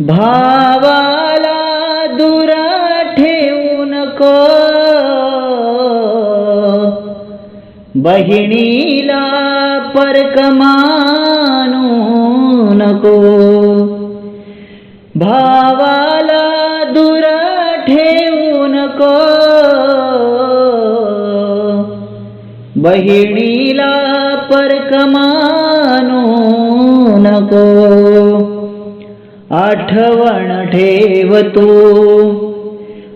भावाला दूर ठेवू नको. बहिणीला परक मानू नको. भावाला दूर ठेवू नको. बहिणीला परक मानू नको. आठवण ठेवतो.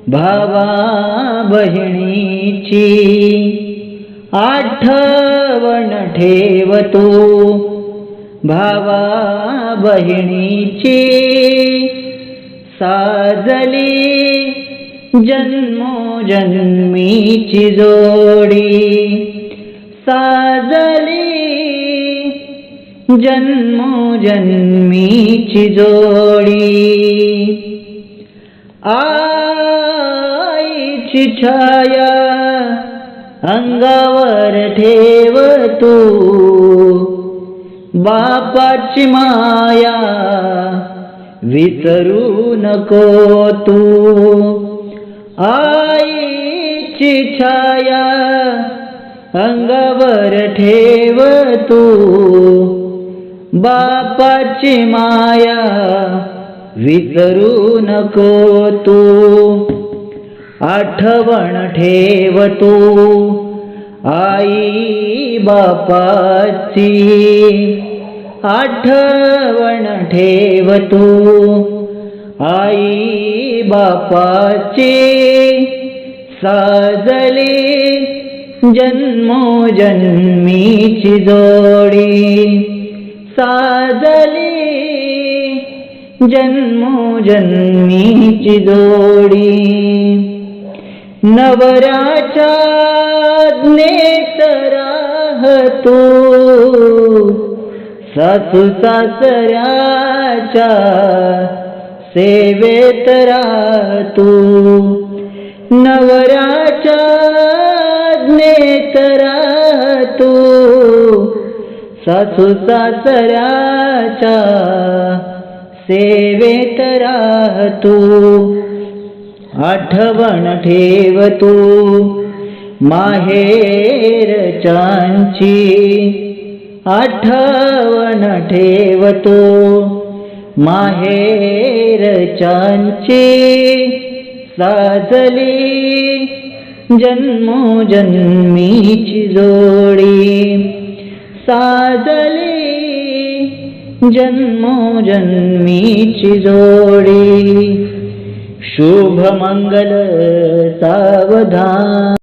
भावा बहिणीची आठवण ठेवतो. भावा बहिणीची साजली जन्मोजन्मीची जोडी. साजली जन्मोजन्मीची जोडी। आईची छाया अंगावर ठेव तू बापाची माया विसरू नको तू। आईची छाया अंगावर ठेव तू बापाची माया विसरू नको तू. आठवण ठेव तू आई बापाची. आठवण ठेव तू आई बापाची. साजली जन्मोजन्मीची जोडी. साजली जन्मोजन्मीची जोडी. नवऱ्याच्या ज्ञेत सासू सासऱ्याच्या सेवेत राहतो. नवऱ्याच्या ज्ञेत सासू सासऱ्याच्या सेवेत राहतो. आठवण ठेव तू माहेरच्यांची. आठवण ठेव तू माहेरच्यांची. साजली जन्मोजन्मीची जोडी. साजली जन्मोजन्मीची जोडी. शुभ मंगल सावधान.